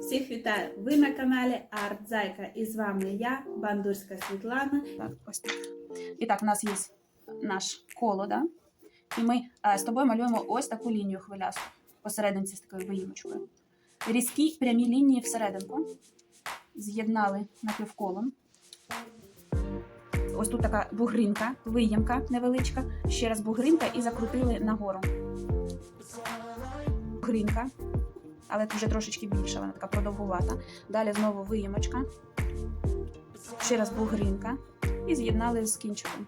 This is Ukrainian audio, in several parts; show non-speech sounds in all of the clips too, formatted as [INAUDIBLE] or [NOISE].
Всіх вітаю! Ви на каналі Арт Зайка і з вами я, Бандурська Світлана. Так, ось так. І так, у нас є наш коло, да? і ми е, з тобою малюємо ось таку лінію хвилясту посерединці з такою виїмочкою. Різкі прямі лінії всерединку. З'єднали напівколом. Ось тут така бугринка, виємка невеличка. Ще раз бугринка і закрутили нагору. Бугринка, але вже трошечки більша, вона така продовгувата. Далі знову виємочка. Ще раз бугринка і з'єднали з кінчиком.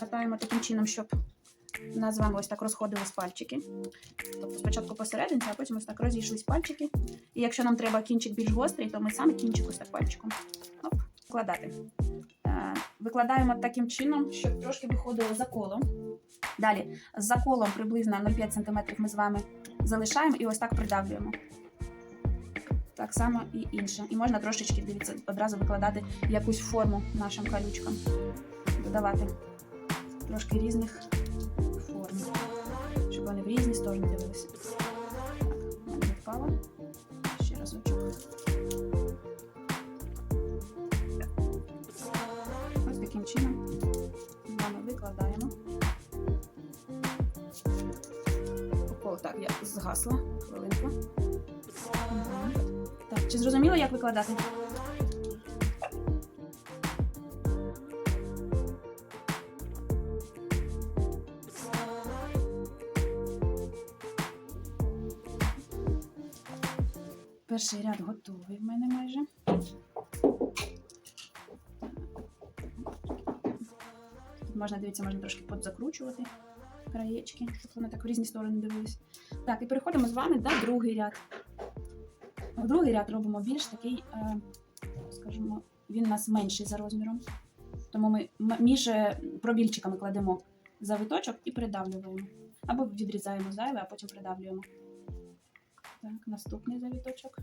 Катаємо таким чином, щоб у нас з вами ось так розходились пальчики. Тобто спочатку посерединці, а потім ось так розійшлись пальчики. І якщо нам треба кінчик більш гострий, то ми саме кінчик ось так пальчиком Оп, вкладати. Викладаємо таким чином, щоб трошки виходило за колом. Далі за колом приблизно 0,5 см ми з вами залишаємо і ось так придавлюємо. Так само і інше. І можна трошечки, дивіться, одразу викладати якусь форму нашим калючкам. Додавати трошки різних форм, щоб вони в різні сторони дивилися. Так, згасла. Хвилинку. Так, чи зрозуміло, як викладати? Перший ряд готовий в мене майже. Тут можна, дивіться, можна трошки подзакручувати краєчки, щоб вони так в різні сторони дивились. Так, і переходимо з вами на другий ряд. Другий ряд робимо більш такий, е, скажімо, він у нас менший за розміром. Тому ми між е, пробільчиками кладемо завиточок і придавлюємо. Або відрізаємо зайве, а потім придавлюємо. Так, наступний завіточок.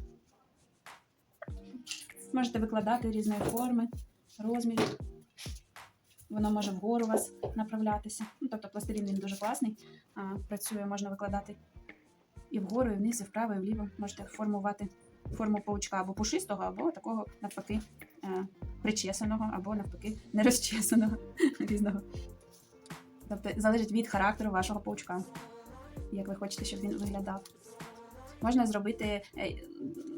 Можете викладати різної форми, розмірів. Воно може вгору вас направлятися. Ну, тобто пластилін він дуже класний. А, працює, можна викладати і вгору, і вниз, і вправо, і вліво. Можете формувати форму паучка або пушистого, або такого навпаки е, причесаного, або навпаки нерозчесаного [LAUGHS] різного. Тобто залежить від характеру вашого паучка, як ви хочете, щоб він виглядав. Можна зробити е,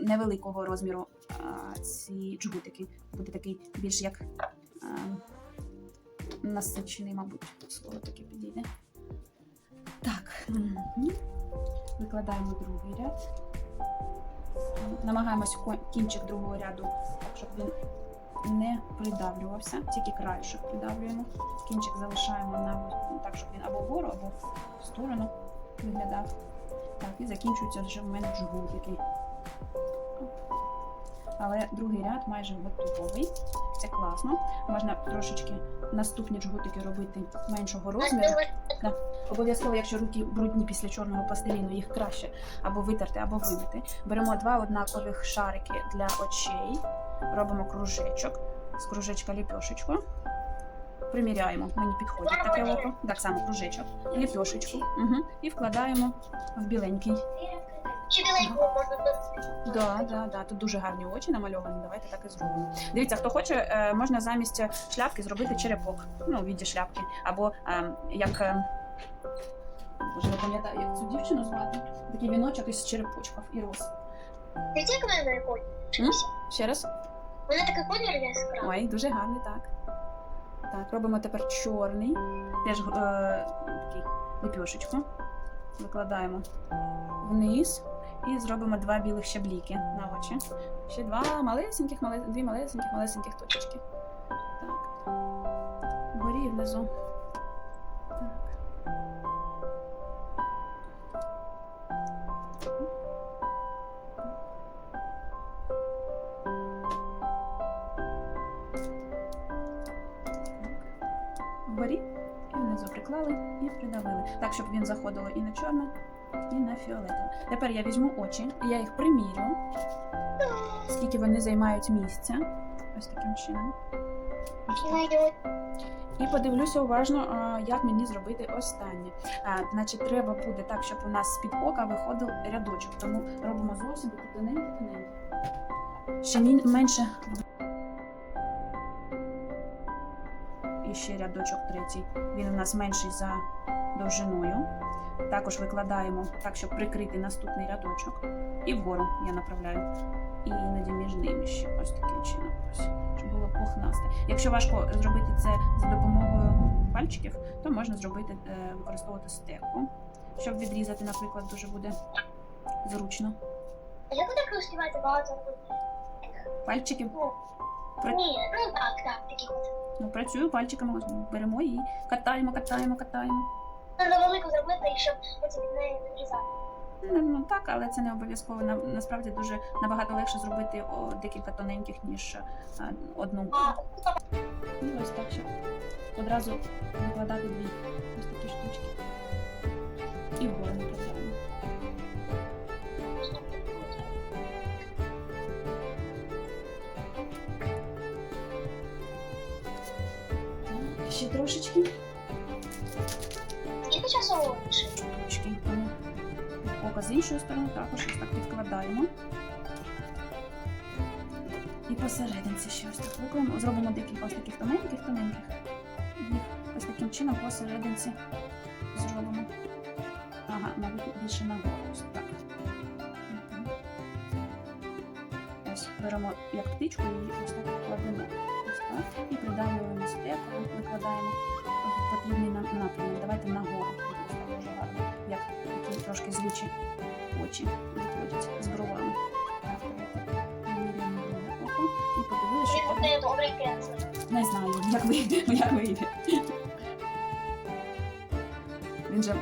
невеликого розміру ці джгутики. Буде такий більш як а, насичений, мабуть, слово таке підійде. Викладаємо другий ряд. Намагаємось кінчик другого ряду, щоб він не придавлювався, тільки краєшок придавлюємо. Кінчик залишаємо на так, щоб він або вгору, або в сторону виглядав. Так, і закінчується вже в мене джгутики. Але другий ряд майже готовий. Це класно. Можна трошечки наступні джгутики робити меншого розміру. Обов'язково, якщо руки брудні після чорного пластиліну, їх краще або витерти, або вимити. Беремо два однакових шарики для очей, робимо кружечок, з кружечка ліпьошечку. Приміряємо, мені підходить таке око. Так само кружечок, ліпьошечку. Угу. І вкладаємо в біленький. Чи біленького можна досить? Да, да, да. Тут дуже гарні очі намальовані. Давайте так і зробимо. Дивіться, хто хоче, е, можна замість шляпки зробити черепок. Ну, у віді шляпки. Або е, як. е, Боже, не пам'ятаю, як цю дівчину звати. Такий віночок із черепочків і роз. Ти як в мене? М? Ще раз. Мене такий колір яскравий. Ой, дуже гарний, так. Так, робимо тепер чорний. Теж е, такий лепешечку. Викладаємо вниз і зробимо два білих щабліки на очі. Ще два малесеньких, мале... дві малесеньких, малесеньких точечки. Так. Вгорі і внизу. Так. вгорі і внизу приклали і придавили. Так, щоб він заходило і на чорне, і на фіолетове. Тепер я візьму очі, я їх примірю, скільки вони займають місця. Ось таким чином. І подивлюся уважно, як мені зробити останнє. Значить, треба буде так, щоб у нас з-під ока виходив рядочок. Тому робимо зовсім такі тоненькі-тоненькі. Ще менше. І ще рядочок третій. Він у нас менший за довжиною. Також викладаємо так, щоб прикрити наступний рядочок. І вгору я направляю. І іноді між ними ще ось таким чином. Ось, щоб було пухнасте. Якщо важко зробити це за допомогою пальчиків, то можна зробити е, використовувати стеку, щоб відрізати, наприклад, дуже буде зручно. А як так розкриваєте багато? Пальчики Ну, При- ні, ну так, так, такі ну, працюю пальчиками, беремо і катаємо, катаємо, катаємо. Треба велику зробити, щоб потім не відрізати. Ну, ну так, але це не обов'язково. На, насправді дуже набагато легше зробити о, декілька тоненьких, ніж е, одну. А І ось так, щоб одразу викладати дві ось такі штучки. І вгору направляємо. Так, ще трошечки. Скільки часу? Ручки. Око з іншої сторони також ось так підкладаємо. І посерединці ще ось так викладаємо. Зробимо декілька ось таких тоненьких, тоненьких. Їх ось таким чином посерединці зробимо. Ага, навіть більше нагору. Ось так. Ось беремо як птичку і ось так кладемо. Ось так. І придавлюємо стеку, викладаємо потрібний нам напрямок. Давайте нагору. Дуже гарно. Як такі трошки злючі очі виходять з бровами. І подивилися, що не знаю, як вийде, [LAUGHS] як вийде. Він же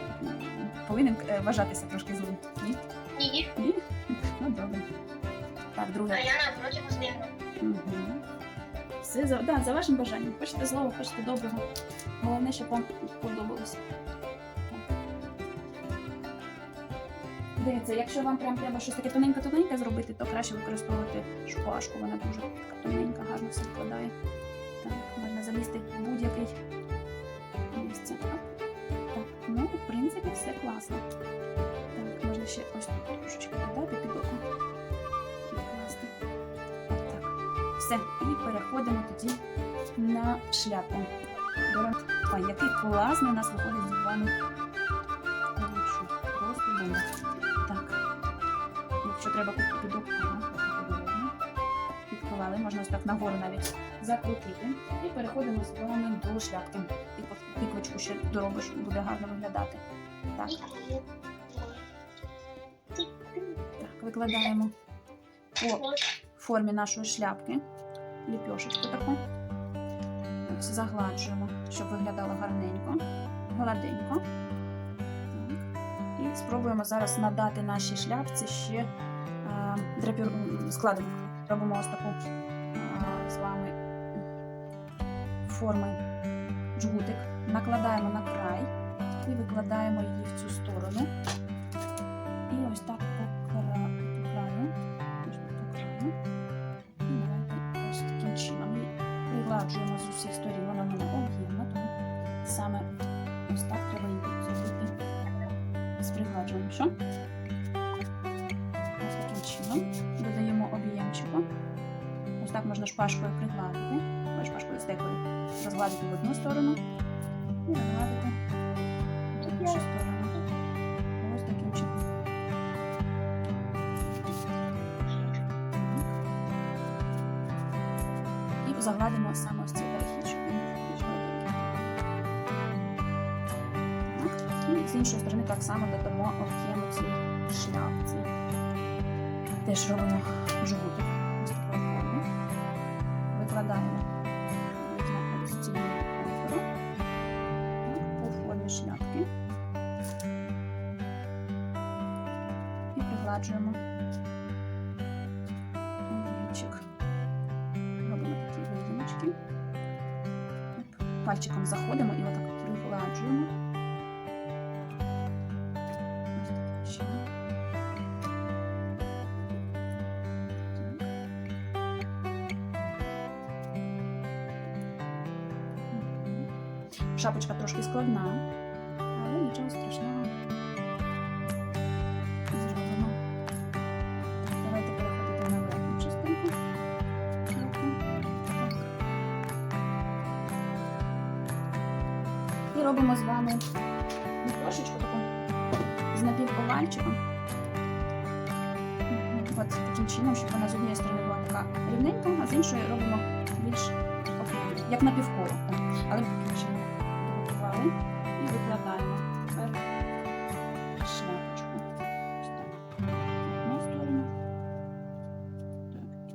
повинен е, вважатися трошки злим. Ні? Ні, Ні? Ну добре. Так, друге. а я напроти позбігну. Угу. За, да, за вашим бажанням. Хочете злого, хочете доброго. Головне, щоб вам подобалося. Дивіться, якщо вам прям треба щось таке тоненьке-тоненьке зробити, то краще використовувати шпажку. Вона дуже така тоненька, гарно все вкладає. Так, можна залізти в будь-який місце. Так. ну, в принципі, все класно. Так, можна ще ось тут трошечки додати під око. Все. І переходимо тоді на шляпу. Ой, який класний у нас виходить з вами. Просто бомба. Так. Якщо треба купити ага. Підклали, можна ось так нагору навіть закрутити. І переходимо з вами до шляпки. Пік- Піквочку ще доробиш, буде гарно виглядати. Так, так, викладаємо по формі нашої шляпки ліпьошечку таку. Ось Загладжуємо, щоб виглядало гарненько, гладенько. І спробуємо зараз надати нашій шляпці ще е, драпір... складинку. Робимо ось таку е, з вами форми джгутик. Накладаємо на край і викладаємо її в цю сторону. І ось так Ось так можна шпажкою пригладити. Ось шпажкою стекою розгладити в одну сторону і розгладити в іншу сторону. Ось таким чином. І загладимо саме ось цей верхід, щоб він. І з іншої сторони так само додамо об'єму цій шляпці. Теж робимо жгутик Шапочка трошки складна, але нічого страшного. Зробимо. Давайте переходити на верхню частинку. І робимо з вами трошечку таку з напівовальчиком. Мгм. От таким чином, щоб вона з однієї сторони була така рівненька, а з іншої робимо більш як напівколо. Але таким чином і викладаємо тепер шляпочку. Одну сторону.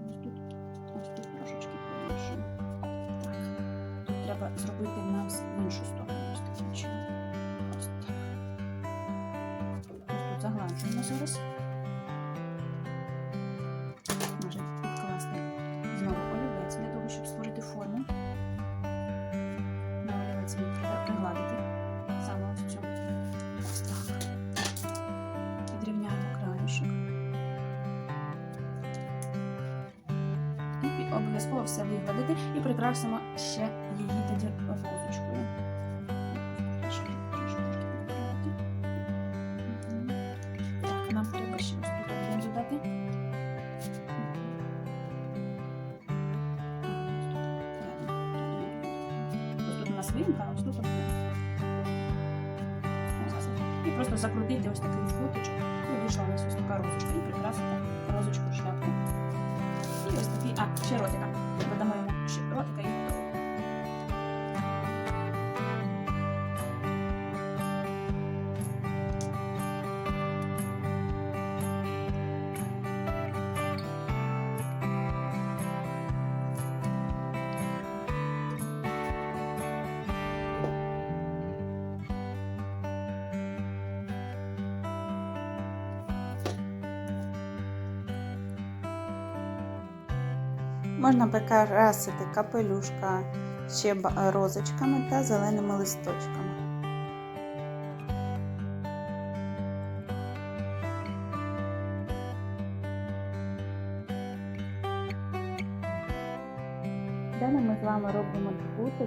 Ось тут, ось тут трошечки побільше. Так. Тут треба зробити нам в іншу сторону. Ось таким чином. Ось так. Ось тут загладжуємо зараз. Обов'язково все вигладити і прикрасимо ще її тоді. Так, нам треба ще тут у нас вимка, а ось І просто закрутити ось такий футочок. І вийшла у нас ось така розочка. І прикрасити розочку шляпку. А, ще ротика. Додамо йому Можна прикрасити капелюшка ще розочками та зеленими листочками. Далі ми з вами робимо джгутики,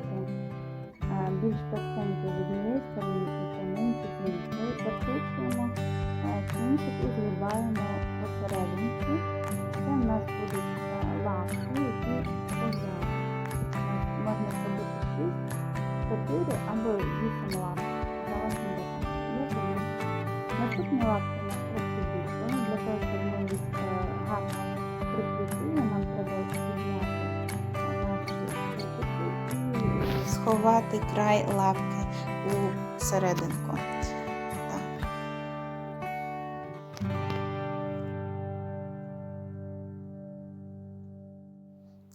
е, більш товстенькі з однієї сторони і тоненькі з іншої. Закручуємо кінчик і згибаємо посерединці. Це в нас будуть е, лапки, 6, 4 або 8 лап. Від. Наступні лапки у нас. Ну, Для того, щоб ми їх е, гарно прикріпили, нам треба підняти наші і сховати край лапки у серединку.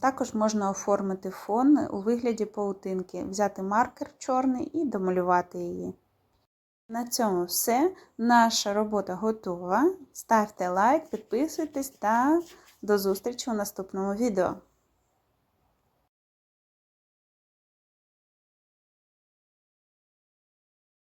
Також можна оформити фон у вигляді паутинки, взяти маркер чорний і домалювати її. На цьому все. Наша робота готова. Ставте лайк, підписуйтесь та до зустрічі у наступному відео.